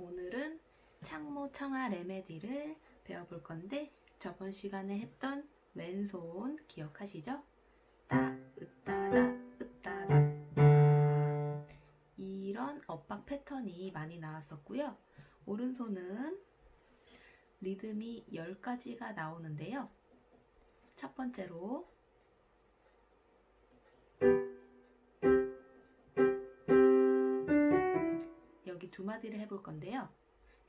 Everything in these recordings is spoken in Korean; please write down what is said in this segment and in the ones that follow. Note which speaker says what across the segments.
Speaker 1: 오늘은 창모 청아 레메디를 배워볼 건데 저번 시간에 했던 왼손 기억하시죠? 따, 으따다, 으따다, 따. 이런 엇박 패턴이 많이 나왔었고요. 오른손은 리듬이 10가지가 나오는데요. 첫 번째로 두 마디를 해볼 건데요.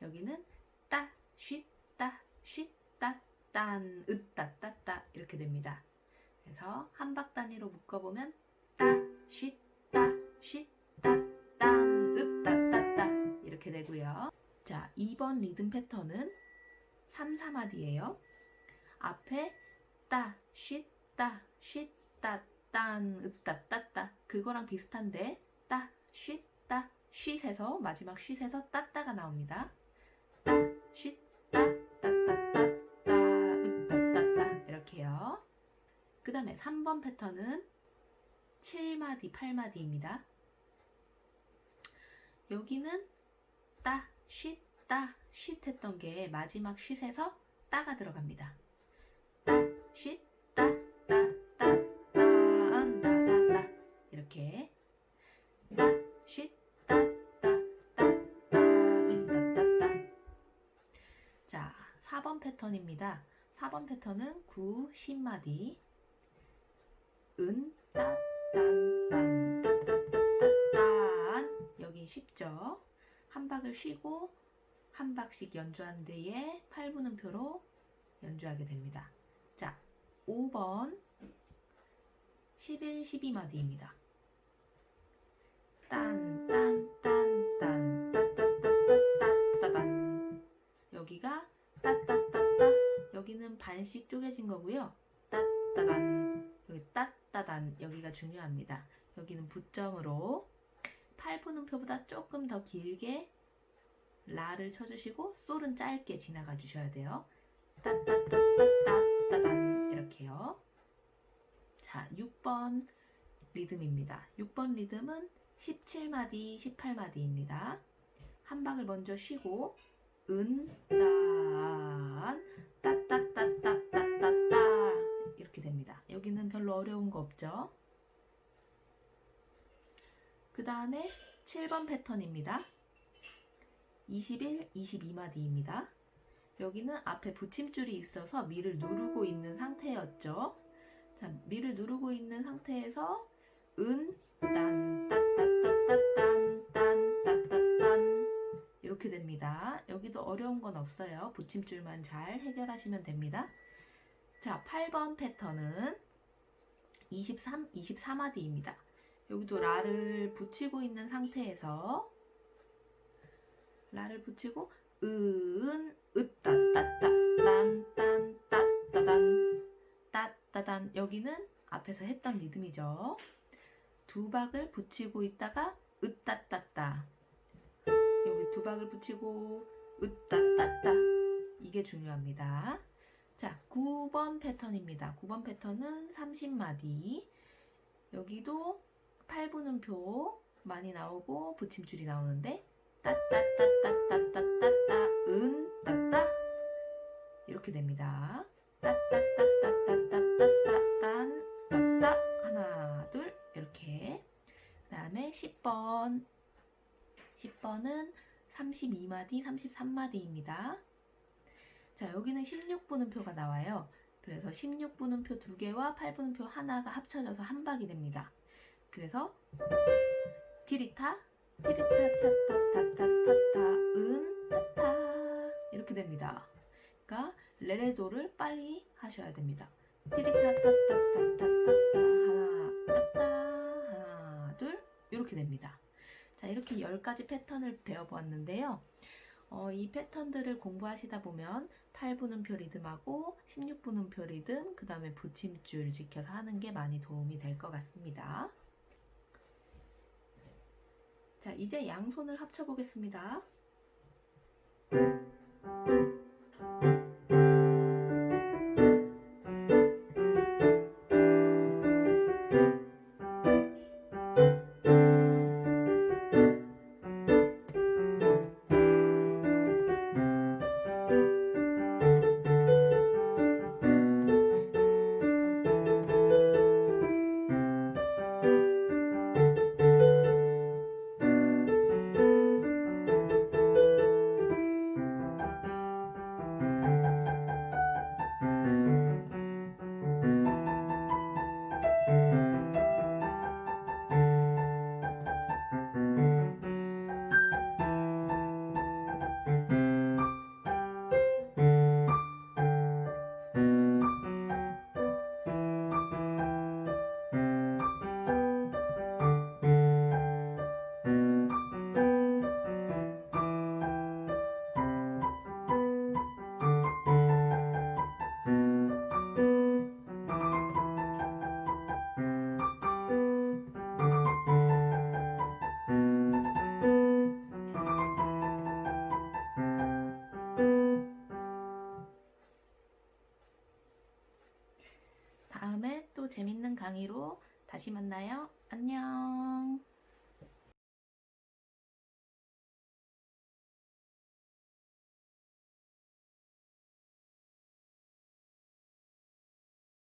Speaker 1: 여기는 따, 쉿, 따, 쉿, 따, 딴, 으, 따, 따, 따 이렇게 됩니다. 그래서 한 박 단위로 묶어보면 따, 쉿, 따, 쉿, 따, 딴, 으, 따, 따, 따 이렇게 되고요. 자, 2번 리듬 패턴은 3, 4마디예요. 앞에 따, 쉿, 따, 쉿, 따, 딴, 으, 따, 따, 따 그거랑 비슷한데 따, 쉿, 따, 쉿에서 마지막 쉿에서 따따가 나옵니다. 따, 쉿, 따, 따따, 따, 따, 으, 따, 따, 따 이렇게요. 그 다음에 3번 패턴은 7마디, 8마디입니다. 여기는 따, 쉿, 따, 쉿 했던 게 마지막 쉿에서 따가 들어갑니다. 따, 쉿, 4번 패턴입니다. 4번 패턴은 9, 10마디. 은, 따, 딴, 딴, 따, 따, 따, 따, 딴. 여기 쉽죠? 한 박을 쉬고 한 박씩 연주한 뒤에 8분음표로 연주하게 됩니다. 자, 5번 11, 12마디입니다. 딴, 딴, 2cm씩 쪼개진 거고요. 따따단 여기 따따단 여기가 중요합니다. 여기는 붓점으로 8분음표보다 조금 더 길게 라를 쳐주시고 솔은 짧게 지나가 주셔야 돼요. 따따따따따따단 이렇게요. 자, 6번 리듬입니다. 6번 리듬은 17마디, 18마디입니다. 한 박을 먼저 쉬고 은, 딴, 따, 어려운 거 없죠? 그 다음에 7번 패턴입니다. 21, 22마디입니다. 여기는 앞에 붙임줄이 있어서 미를 누르고 있는 상태였죠. 자, 미를 누르고 있는 상태에서 은, 딴, 따따따따딴, 딴, 따따딴 이렇게 됩니다. 여기도 어려운 건 없어요. 붙임줄만 잘 해결하시면 됩니다. 자, 8번 패턴은 23, 24마디입니다. 여기도 라를 붙이고 있는 상태에서 라를 붙이고 은, 으따, 따따, 딴, 딴, 따따단, 따따단. 여기는 앞에서 했던 리듬이죠. 두 박을 붙이고 있다가 으따따따. 여기 두 박을 붙이고 으따따따. 이게 중요합니다. 자, 9번 패턴입니다. 9번 패턴은 30마디. 여기도 8분음표 많이 나오고 붙임줄이 나오는데 따따따따따따따따 은 따따 이렇게 됩니다. 따따따따따따따딴 따따 하나 둘 이렇게 그 다음에 10번 10번은 32마디 33마디입니다. 자 여기는 16분음표가 나와요. 그래서 16분음표 두 개와 8분음표 하나가 합쳐져서 한 박이 됩니다. 그래서 티리타 티리타 타타타타타타 은 따타 이렇게 됩니다. 그러니까 레레도를 빨리 하셔야 됩니다. 티리타 타타타타타타 하나 따따 하나 둘 이렇게 됩니다. 자 이렇게 10가지 패턴을 배워보았는데요. 어, 이 패턴들을 공부하시다 보면 8분음표 리듬하고 16분음표 리듬 그 다음에 붙임줄 지켜서 하는 게 많이 도움이 될 것 같습니다. 자, 이제 양손을 합쳐 보겠습니다. 강의로 다시 만나요. 안녕.